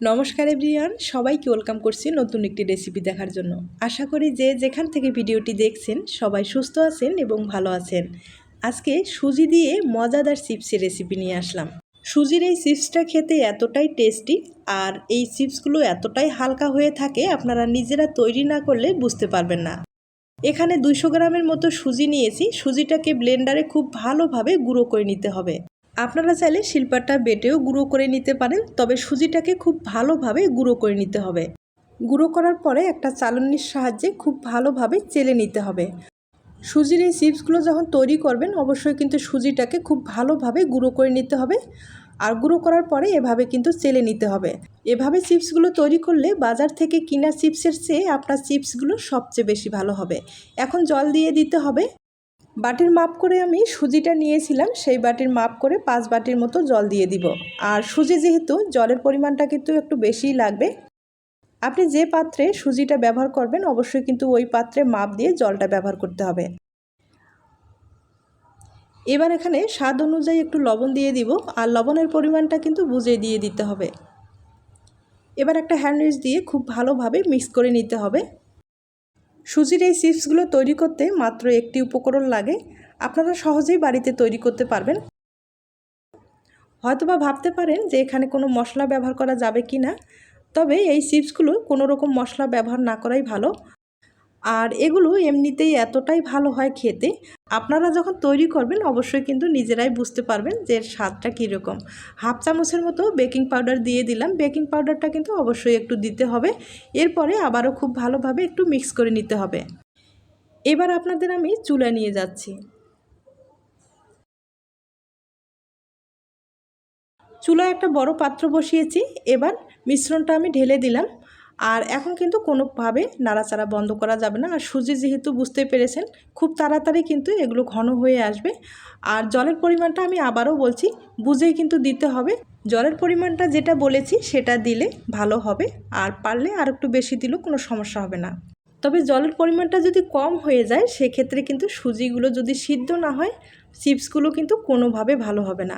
নমস্কার এভরিয়ান সবাইকে ওয়েলকাম করছি নতুন একটি রেসিপি দেখার জন্য। আশা করি যে যেখান থেকে ভিডিওটি দেখছেন, সবাই সুস্থ আছেন এবং ভালো আছেন। আজকে সুজি দিয়ে মজাদার চিপসের রেসিপি নিয়ে আসলাম। সুজির এই চিপসটা খেতে এতটাই টেস্টি আর এই চিপসগুলো এতটাই হালকা হয়ে থাকে, আপনারা নিজেরা তৈরি না করলে বুঝতে পারবেন না। এখানে দুইশো গ্রামের মতো সুজি নিয়েছি। সুজিটাকে ব্লেন্ডারে খুব ভালোভাবে গুঁড়ো করে নিতে হবে। আপনারা চাইলে শিল্পাটা বেটেও গুঁড়ো করে নিতে পারেন, তবে সুজিটাকে খুব ভালোভাবে গুঁড়ো করে নিতে হবে। গুঁড়ো করার পরে একটা চালনির সাহায্যে খুব ভালোভাবে চেলে নিতে হবে। সুজির এই চিপসগুলো যখন তৈরি করবেন, অবশ্যই কিন্তু সুজিটাকে খুব ভালোভাবে গুঁড়ো করে নিতে হবে। আর গুঁড়ো করার পরে এভাবে কিন্তু চেলে নিতে হবে। এভাবে চিপসগুলো তৈরি করলে বাজার থেকে কিনা চিপসের চেয়ে আপনার চিপসগুলো সবচেয়ে বেশি ভালো হবে। এখন জল দিয়ে দিতে হবে। বাটির মাপ করে আমি সুজিটা নিয়েছিলাম, সেই বাটির মাপ করে পাঁচ বাটির মতো জল দিয়ে দিব। আর সুজি যেহেতু, জলের পরিমাণটা কিন্তু একটু বেশিই লাগবে। আপনি যে পাত্রে সুজিটা ব্যবহার করবেন, অবশ্যই কিন্তু ওই পাত্রে মাপ দিয়ে জলটা ব্যবহার করতে হবে। এবার এখানে স্বাদ অনুযায়ী একটু লবণ দিয়ে দিব, আর লবণের পরিমাণটা কিন্তু বুঝে দিয়ে দিতে হবে। এবার একটা হ্যান্ডউইচ দিয়ে খুব ভালোভাবে মিক্স করে নিতে হবে। সুজির এই চিপসগুলো তৈরি করতে মাত্র একটি উপকরণ লাগে। আপনারা সহজেই বাড়িতে তৈরি করতে পারবেন। হয়তোবা ভাবতে পারেন যে এখানে কোনো মশলা ব্যবহার করা যাবে কি না তবে এই চিপসগুলো কোনো রকম মশলা ব্যবহার না করাই ভালো। আর এগুলো এমনিতেই এতটাই ভালো হয় খেতে, আপনারা যখন তৈরি করবেন অবশ্যই কিন্তু নিজেরাই বুঝতে পারবেন যে এর স্বাদটা কীরকম। হাফ চামচের মতো বেকিং পাউডার দিয়ে দিলাম, বেকিং পাউডারটা কিন্তু অবশ্যই একটু দিতে হবে, এরপরে আবারও খুব ভালোভাবে একটু মিক্স করে নিতে হবে। এবার আপনাদের আমি চুলা নিয়ে যাচ্ছি। চুলায় একটা বড় পাত্র বসিয়েছি, এবার মিশ্রণটা আমি ঢেলে দিলাম। আর এখন কিন্তু কোনোভাবে নাড়াচাড়া বন্ধ করা যাবে না। আর সুজি যেহেতু বুঝতে পেরেছেন, খুব তাড়াতাড়ি কিন্তু এগুলো ঘন হয়ে আসবে। আর জলের পরিমাণটা আমি আবারও বলছি, বুঝেই কিন্তু দিতে হবে। জলের পরিমাণটা যেটা বলেছি, সেটা দিলে ভালো হবে। আর পারলে আর একটু বেশি দিলেও কোনো সমস্যা হবে না। তবে জলের পরিমাণটা যদি কম হয়ে যায়, সেক্ষেত্রে কিন্তু সুজিগুলো যদি সিদ্ধ না হয়, চিপসগুলো কিন্তু কোনোভাবে ভালো হবে না।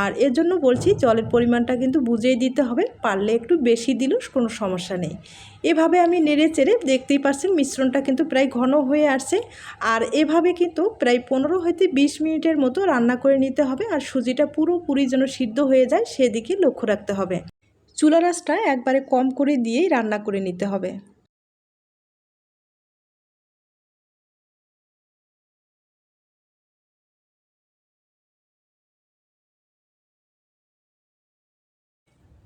আর এর জন্য বলছি জলের পরিমাণটা কিন্তু বুঝেই দিতে হবে, পারলে একটু বেশি দিলেও কোনো সমস্যা নেই। এভাবে আমি নেড়ে চেড়ে দেখতেই পাচ্ছেন মিশ্রণটা কিন্তু প্রায় ঘন হয়ে আসছে, আর এভাবে কিন্তু প্রায় পনেরো হইতে বিশ মিনিটের মতো রান্না করে নিতে হবে আর সুজিটা পুরোপুরি যেন সিদ্ধ হয়ে যায় সেদিকে লক্ষ্য রাখতে হবে। চুলা রাসটা একবারে কম করে দিয়েই রান্না করে নিতে হবে।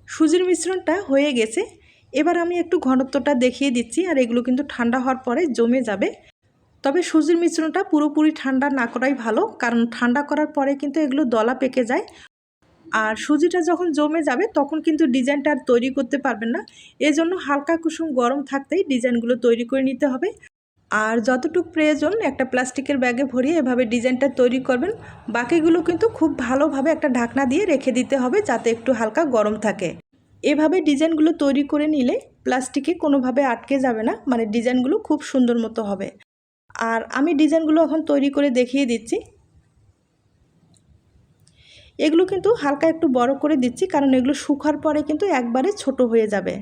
সুজির মিশ্রণটা হয়ে গেছে। এবার আমি একটু ঘনত্বটা দেখিয়ে দিচ্ছি আর এগুলো কিন্তু ঠান্ডা হওয়ার পরে জমে যাবে। তবে সুজির মিশ্রণটা পুরোপুরি ঠান্ডা না করাই ভালো, কারণ ঠান্ডা করার পরে কিন্তু এগুলো দলা পেকে যায়। আর সুজিটা যখন জমে যাবে, তখন কিন্তু ডিজাইনটা আর তৈরি করতে পারবেন না। এজন্য হালকা কুসুম গরম থাকতেই ডিজাইনগুলো তৈরি করে নিতে হবে। আর যতটুকু প্রয়োজন একটা প্লাস্টিকের ব্যাগে ভরিয়ে এভাবে ডিজাইনটা তৈরি করবেন। বাকিগুলো কিন্তু খুব ভালোভাবে একটা ঢাকনা দিয়ে রেখে দিতে হবে যাতে একটু হালকা গরম থাকে। এভাবে ডিজাইনগুলো তৈরি করে নিলে প্লাস্টিকে কোনোভাবে আটকে যাবে না মানে ডিজাইনগুলো খুব সুন্দর মতো হবে। আর আমি ডিজাইনগুলো এখন তৈরি করে দেখিয়ে দিচ্ছি। এগুলো কিন্তু হালকা একটু বড় করে দিচ্ছি, কারণ এগুলো শুকার পরে কিন্তু একবারে ছোট হয়ে যাবে।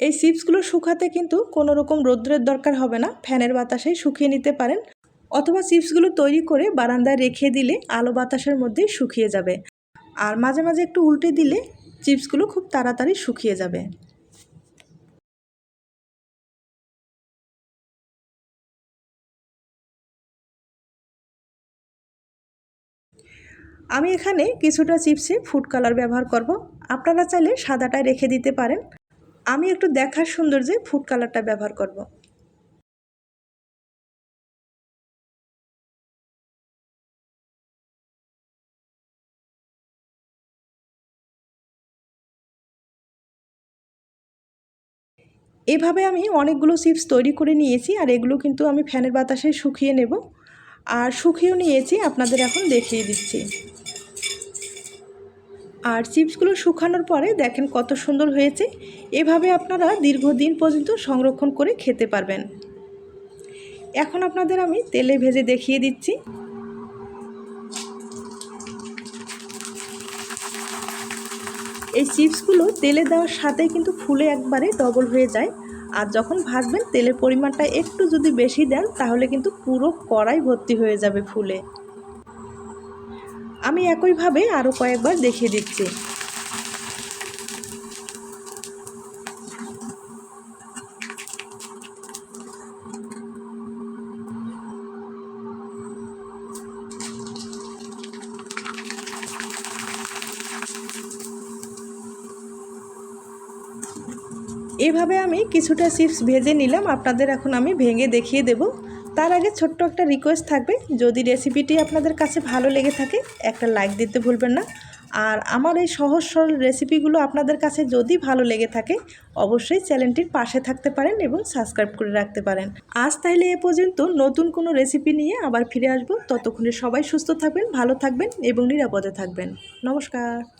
এই চিপসগুলো শুকাতে কিন্তু কোনো রকম রৌদ্রের দরকার হবে না। ফ্যানের বাতাসেই শুকিয়ে নিতে পারেন। অথবা চিপসগুলো তৈরি করে বারান্দায় রেখে দিলে আলো বাতাসের মধ্যেই শুকিয়ে যাবে। আর মাঝে মাঝে একটু উল্টে দিলে চিপসগুলো খুব তাড়াতাড়ি শুকিয়ে যাবে। আমি এখানে কিছুটা চিপসে ফুড কালার ব্যবহার করব। আপনারা চাইলে সাদাটায় রেখে দিতে পারেন। আমি একটু দেখার সৌন্দর্যে ফুড কালারটা ব্যবহার করব। এভাবে আমি অনেকগুলো চিপস তৈরি করে নিয়েছি আর এগুলো কিন্তু আমি ফ্যানের বাতাসে শুকিয়ে নেব। আর শুকিয়েও নিয়েছি, আপনাদের এখন দেখিয়ে দিচ্ছি। আর চিপসগুলো শুকানোর পরে দেখেন কত সুন্দর হয়েছে। এভাবে আপনারা দীর্ঘদিন পর্যন্ত সংরক্ষণ করে খেতে পারবেন। এখন আপনাদের আমি তেলে ভেজে দেখিয়ে দিচ্ছি। এই চিপসগুলো তেলে দেওয়ার সাথে কিন্তু ফুলে একবারে ডবল হয়ে যায়। আর যখন ভাজবেন, তেলের পরিমাণটা একটু যদি বেশি দেন, তাহলে কিন্তু পুরো কড়াই ভর্তি হয়ে যাবে ফুলে। আমি একইভাবে আরও কয়েকবার দেখিয়ে দিচ্ছি। এভাবে আমি কিছুটা চিপস ভেজে নিলাম। আপনাদের এখন আমি ভেঙে দেখিয়ে দেব। তার আগে ছোট্ট একটা রিকোয়েস্ট থাকবে। যদি রেসিপিটি আপনাদের কাছে ভালো লেগে থাকে, একটা লাইক দিতে ভুলবেন না। আর আমার এই সহজ সরল রেসিপিগুলো আপনাদের কাছে যদি ভালো লেগে থাকে, অবশ্যই চ্যানেলটির পাশে থাকতে পারেন এবং সাবস্ক্রাইব করে রাখতে পারেন। আজ তাহলে এ পর্যন্ত। নতুন কোনো রেসিপি নিয়ে আবার ফিরে আসব। ততক্ষণে সবাই সুস্থ থাকবেন, ভালো থাকবেন এবং নিরাপদে থাকবেন। নমস্কার।